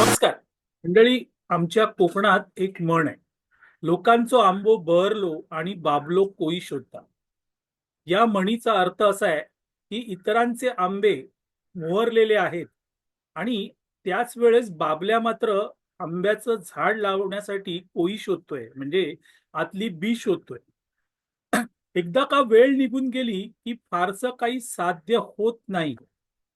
नमस्कार. मंडळी आमच्या कोकणात एक म्हण आहे. लोकांचो आंबो बहरलो आणि बाबलो कोई शोधता. या म्हणीचा अर्थ असा आहे की इतरांचे आंबे मोहरलेले आहेत आणि त्याच वेळेस बाबल्या मात्र आंब्याचं झाड लावण्यासाठी कोई शोधतोय. म्हणजे आतली बी शोधतोय. एकदा का वेळ निघून गेली की फारसं काही साध्य होत नाही.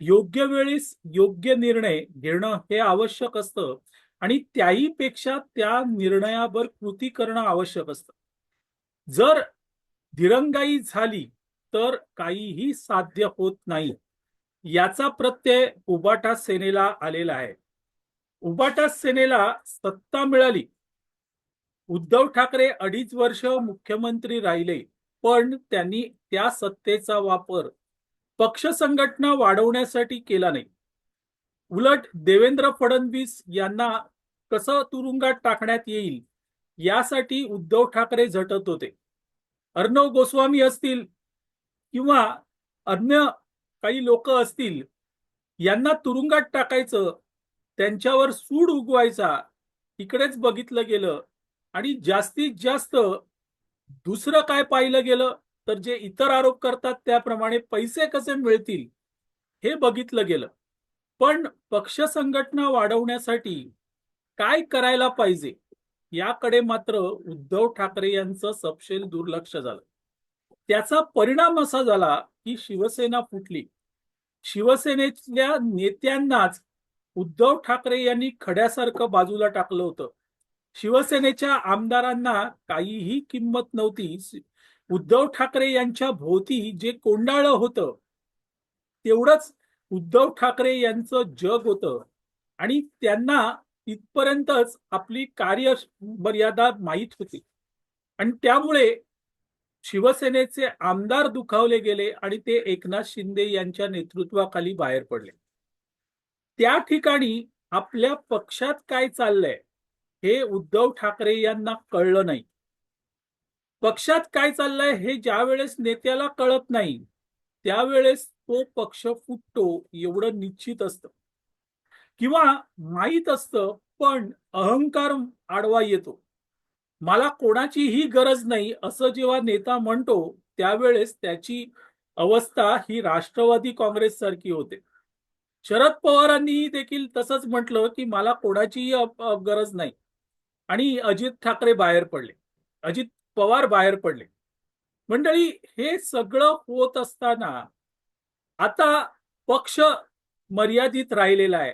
योग्य वेळेस योग्य निर्णय घेणं हे आवश्यक असतं आणि त्याही पेक्षा त्या निर्णयावर कृती करणं आवश्यक असतं. जर दिरंगाई झाली तर काहीही साध्य होत नाही. याचा प्रत्यय उबाटा सेनेला आलेला आहे. उबाटा सेनेला सत्ता मिळाली. उद्धव ठाकरे अडीच वर्ष मुख्यमंत्री राहिले पण त्यांनी त्या सत्तेचा वापर पक्ष संघटना वाढवण्यासाठी केला नाही. उलट देवेंद्र फडणवीस यांना कसं तुरुंगात टाकण्यात येईल यासाठी उद्धव ठाकरे झटत होते. अर्णव गोस्वामी असतील किंवा अन्य काही लोक असतील यांना तुरुंगात टाकायचं त्यांच्यावर सूड उगवायचा इकडेच बघितलं गेलं आणि जास्तीत जास्त दुसरं काय पाहिलं गेलं? तर जे इतर आरोप करतात त्याप्रमाणे पैसे कसे मिळतील हे बघितलं गेलं. पण पक्ष संघटना वाढवण्यासाठी काय करायला पाहिजे याकडे मात्र उद्धव ठाकरे यांचं सपशेल दुर्लक्ष झालं. त्याचा परिणाम असा झाला की शिवसेना फुटली. शिवसेनेतल्या नेत्यांनाच उद्धव ठाकरे यांनी खड्यासारखं बाजूला टाकलं होतं. शिवसेनेच्या आमदारांना काहीही किंमत नव्हती. उद्धव ठाकरे यांच्या भोवती जे कोंडाळं होतं तेवढंच उद्धव ठाकरे यांचं जग होतं. आणि त्यांना इथपर्यंतच आपली कार्य मर्यादा माहीत होती. आणि त्यामुळे शिवसेनेचे आमदार दुखावले गेले आणि ते एकनाथ शिंदे यांच्या नेतृत्वाखाली बाहेर पडले. त्या ठिकाणी आपल्या पक्षात काय चाललंय हे उद्धव ठाकरे यांना कळलं नाही. पक्षात काय चाललंय हे ज्या वेळेस नेत्याला कळत नाही त्यावेळेस तो पक्ष फुटतो एवढं निश्चित असतं. किंवा माहीत असतं पण अहंकार आडवा येतो. मला कोणाचीही गरज नाही असं जेव्हा नेता म्हणतो त्यावेळेस त्याची अवस्था ही राष्ट्रवादी काँग्रेस सारखी होते. शरद पवारांनीही देखील तसंच म्हटलं की मला कोणाचीही गरज नाही. आणि अजित ठाकरे बाहेर पडले. अजित पवार बाहेर पडले. मंडळी हे सगळं होत असताना आता पक्ष मर्यादित राहिलेला आहे.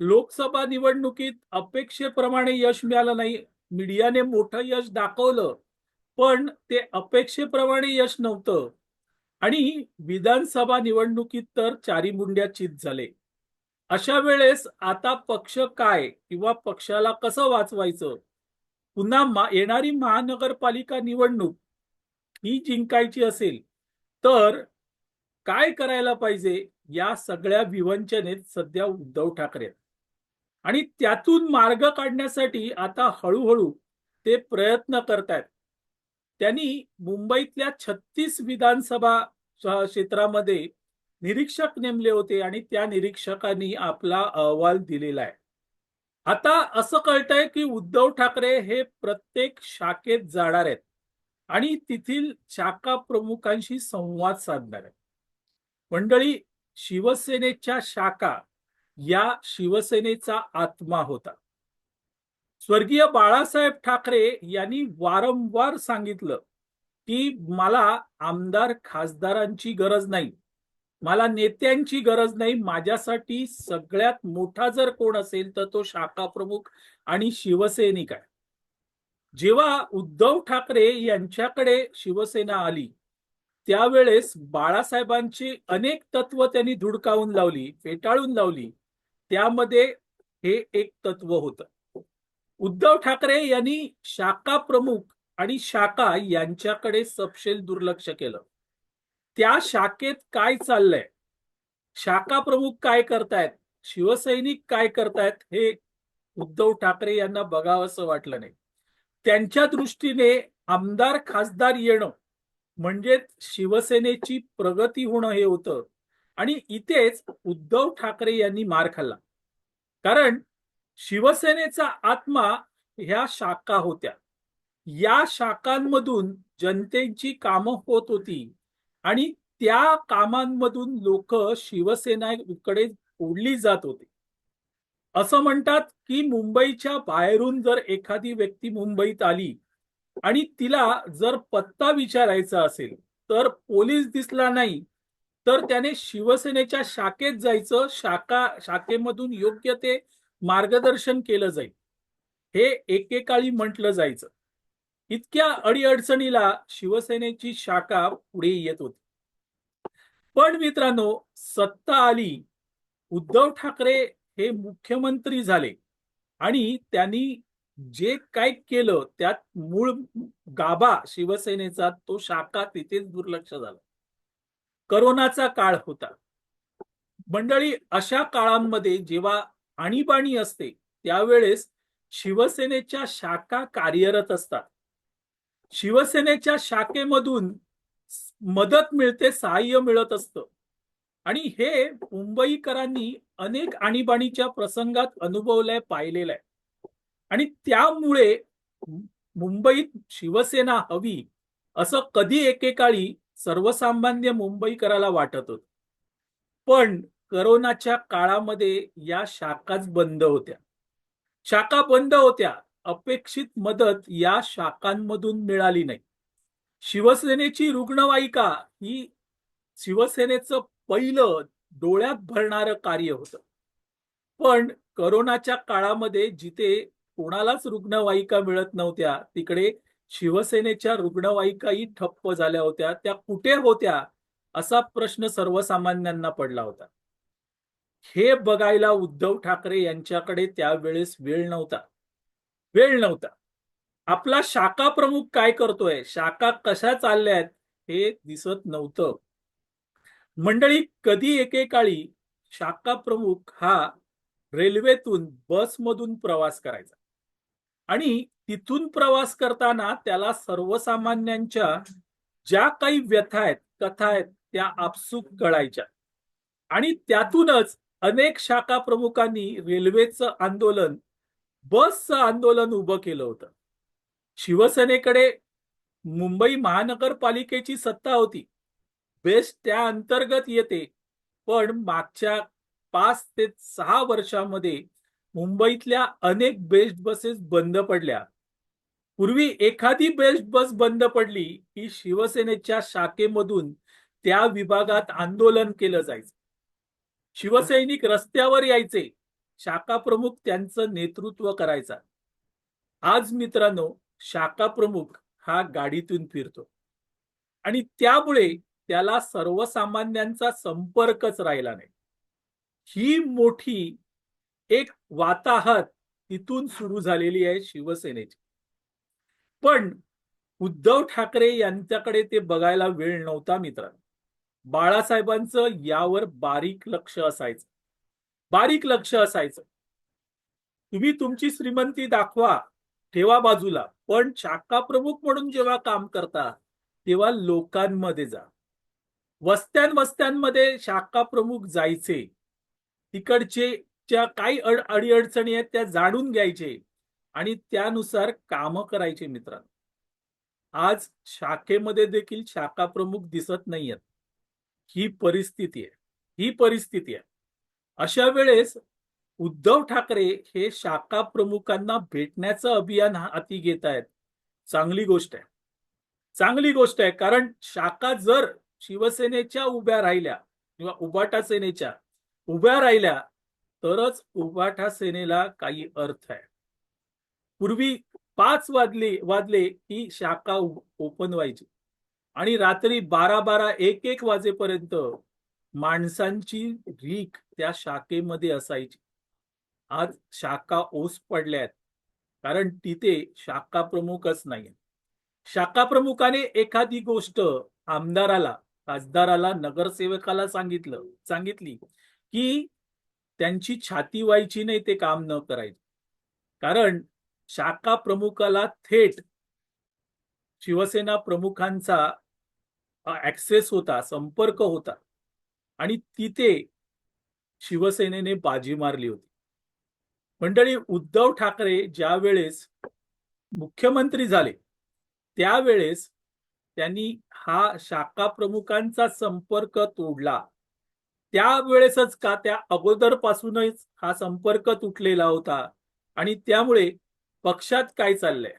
लोकसभा निवडणुकीत अपेक्षेप्रमाणे यश मिळालं नाही. मीडियाने मोठं यश दाखवलं पण ते अपेक्षेप्रमाणे यश नव्हतं. आणि विधानसभा निवडणुकीत तर चारी मुंड्या चित झाले. अशा वेळेस आता पक्ष काय किंवा पक्षाला कसं वाचवायचं? पुन्हा मा येणारी महानगरपालिका निवडणूक ही जिंकायची असेल तर काय करायला पाहिजे या सगळ्या विवंचनेत सध्या उद्धव ठाकरे आणि त्यातून मार्ग काढण्यासाठी आता हळूहळू ते प्रयत्न करतायत. त्यांनी मुंबईतल्या छत्तीस विधानसभा क्षेत्रामध्ये निरीक्षक नेमले होते आणि त्या निरीक्षकांनी आपला अहवाल दिलेला आहे. आता असं कळतंय की उद्धव ठाकरे हे प्रत्येक शाखेत जाणार आहेत आणि तेथील शाखा प्रमुखांशी संवाद साधणार आहेत. मंडळी शिवसेनेच्या शाखा या शिवसेनेचा आत्मा होता. स्वर्गीय बाळासाहेब ठाकरे यांनी वारंवार सांगितलं की मला आमदार खासदारांची गरज नाही. मला नेत्यांची गरज नाही. माझ्यासाठी सगळ्यात मोठा जर कोण असेल तर तो शाखा प्रमुख आणि शिवसैनिक आहे. जेव्हा उद्धव ठाकरे यांच्याकडे शिवसेना आली त्यावेळेस बाळासाहेबांची अनेक तत्व त्यांनी धुडकावून लावली फेटाळून लावली. त्यामध्ये हे एक तत्व होतं. उद्धव ठाकरे यांनी शाखा प्रमुख आणि शाखा यांच्याकडे सपशेल दुर्लक्ष केलं. त्या शाखेत काय चाललंय? शाखा प्रमुख काय करतायत? शिवसैनिक काय करतायत? हे उद्धव ठाकरे यांना बघावंसं वाटलं नाही. त्यांच्या दृष्टीने आमदार खासदार येणं म्हणजे शिवसेनेची प्रगती होणं हे होतं. आणि इथेच उद्धव ठाकरे यांनी मार खाल्ला. कारण शिवसेनेचा आत्मा ह्या शाखा होत्या. या शाखांमधून जनतेची कामं होत होती. आणि त्या कामांमधून लोक शिवसेनेकडे ओढली जात होती. असं म्हणतात की मुंबईच्या बाहेरून जर एखादी व्यक्ती मुंबईत आली आणि तिला जर पत्ता विचारायचा असेल तर पोलीस दिसला नाही तर त्याने शिवसेनेच्या शाखेत जायचं शाखा शाखेमधून योग्य ते मार्गदर्शन केलं जाईल. हे एकेकाळी म्हटलं जायचं. इतक्या अडीअडचणीला शिवसेनेची शाखा पुढे येत होती. पण मित्रांनो सत्ता आली उद्धव ठाकरे हे मुख्यमंत्री झाले आणि त्यांनी जे काय केलं त्यात मूळ गाभा शिवसेनेचा तो शाखा तिथेच दुर्लक्ष झाला. करोनाचा काळ होता. मंडळी अशा काळांमध्ये जेव्हा आणीबाणी असते त्यावेळेस शिवसेनेच्या शाखा कार्यरत असतात. शिवसेनेच्या शाखेमधून मदत मिळते सहाय्य मिळत असतं. आणि हे मुंबईकरांनी अनेक आणीबाणीच्या प्रसंगात अनुभवलंय पाहिलेलं आहे आणि त्यामुळे मुंबईत शिवसेना हवी असं कधी एकेकाळी सर्वसामान्य मुंबईकराला वाटत होत. पण करोनाच्या काळामध्ये या शाखाच बंद होत्या. शाखा बंद होत्या. अपेक्षित मदत या शाखांमधून मिळाली नाही. शिवसेनेची रुग्णवाहिका ही शिवसेनेचं पहिलं डोळ्यात भरणारं कार्य होतं. पण करोनाच्या काळामध्ये जिथे कोणालाच रुग्णवाहिका मिळत नव्हत्या तिकडे शिवसेनेच्या रुग्णवाहिकाही ठप्प झाल्या होत्या त्या कुठे होत्या असा प्रश्न सर्वसामान्यांना पडला होता. हे बघायला उद्धव ठाकरे यांच्याकडे त्यावेळेस वेळ नव्हता. वेळ नव्हता. आपला शाखा प्रमुख काय करतोय? शाखा कशा चालल्यात हे दिसत नव्हतं. मंडळी कधी एकेकाळी शाखा प्रमुख हा रेल्वेतून बसमधून प्रवास करायचा? आणि तिथून प्रवास करताना त्याला सर्वसामान्यांच्या ज्या काही व्यथा आहेत कथा आहेत त्या आपसूक कळायच्या. आणि त्यातूनच अनेक शाखा प्रमुखांनी रेल्वेचं आंदोलन बसचं आंदोलन उभं केलं होतं. शिवसेनेकडे मुंबई महानगरपालिकेची सत्ता होती. बेस्ट त्या अंतर्गत येते. पण मागच्या पाच ते सहा वर्षामध्ये मुंबईतल्या अनेक बेस्ट बसेस बंद पडल्या. पूर्वी एखादी बेस्ट बस बंद पडली की शिवसेनेच्या शाखेमधून त्या विभागात आंदोलन केलं जायचं. शिवसैनिक रस्त्यावर यायचे. शाखा प्रमुख त्यांचं नेतृत्व करायचा. आज मित्रांनो शाखा प्रमुख हा गाडीतून फिरतो. आणि त्यामुळे त्याला सर्वसामान्यांचा संपर्कच राहिला नाही. ही मोठी एक वाताहत तिथून सुरू झालेली आहे शिवसेनेची. पण उद्धव ठाकरे यांच्याकडे ते बघायला वेळ नव्हता मित्रांनो. बाळासाहेबांचं यावर बारीक लक्ष असायचं. बारीक लक्ष असायचं. तुम्ही तुमची श्रीमंती दाखवा ठेवा बाजूला. पण शाखा प्रमुख म्हणून जेव्हा काम करता तेव्हा लोकांमध्ये जा. वस्त्यां वस्त्यांमध्ये शाखा प्रमुख जायचे. तिकडचे ज्या काही अड अडीअडचणी आहेत त्या जाणून घ्यायचे आणि त्यानुसार काम करायचे मित्रांनो. आज शाखेमध्ये देखील शाखा प्रमुख दिसत नाहीयेत. ही परिस्थिती आहे. ही परिस्थिती आहे. अशा वेळेस उद्धव ठाकरे हे शाखा प्रमुखांना भेटण्याचं अभियान हाती घेत आहेत. चांगली गोष्ट आहे. चांगली गोष्ट आहे कारण शाखा जर शिवसेनेच्या उभ्या राहिल्या किंवा उबाटा सेनेच्या उभ्या राहिल्या तरच उबाटा सेनेला काही अर्थ आहे. पूर्वी पाच वाजले वाजले की शाखा ओपन व्हायची. आणि रात्री बारा बारा एक एक वाजेपर्यंत माणसांची रीक त्या शाखेमध्ये असायची. आज शाखा ओस पडल्यात. कारण तिथे शाखा प्रमुखच नाही शाखा प्रमुखाने एखादी गोष्ट आमदाराला खासदाराला नगरसेवकाला सांगितलं सांगितली की त्यांची छाती व्हायची नाही ते काम न करायचे. कारण शाखा प्रमुखाला थेट शिवसेना प्रमुखांचा ऍक्सेस होता संपर्क होता. आणि तिथे शिवसेनेने बाजी मारली होती. मंडळी उद्धव ठाकरे ज्या वेळेस मुख्यमंत्री झाले त्यावेळेस त्यांनी हा शाखा प्रमुखांचा संपर्क तोडला. त्यावेळेसच का त्या अगोदरपासूनच हा संपर्क तुटलेला होता आणि त्यामुळे पक्षात काय चाललंय?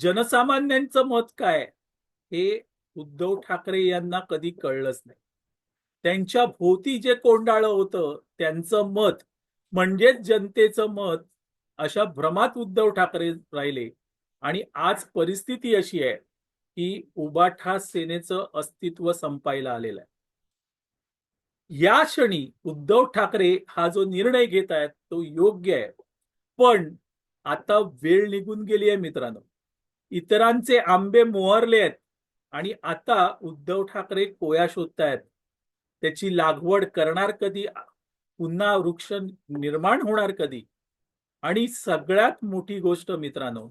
जनसामान्यांचं मत काय? हे उद्धव ठाकरे यांना कधी कळलंच नाही. त्यांच्या भोवती जे कोंडाळं होतं त्यांचं मत म्हणजेच जनतेचं मत अशा भ्रमात उद्धव ठाकरे राहिले. आणि आज परिस्थिती अशी आहे की उबाठा सेनेचं अस्तित्व संपायला आलेलं आहे. या क्षणी उद्धव ठाकरे हा जो निर्णय घेत आहेत तो योग्य आहे. पण आता वेळ निघून गेली आहे मित्रांनो. इतरांचे आंबे मोहरले आहेत. आणि आता उद्धव ठाकरे कोया शोधतायत. त्याची लागवड करणार कधी? पुन्हा वृक्ष निर्माण होणार कधी? आणि सगळ्यात मोठी गोष्ट मित्रांनो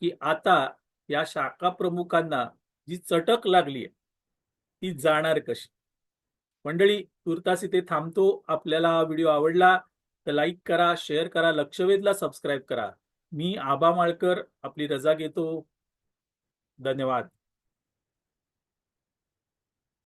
की आता या शाखा प्रमुखांना जी चटक लागली आहे ती जाणार कशी? मंडळी तुर्तास इथे थांबतो. आपल्याला हा व्हिडिओ आवडला तर लाईक करा शेअर करा लक्षवेधला सबस्क्राईब करा. मी आबा माळकर आपली रजा घेतो. धन्यवाद.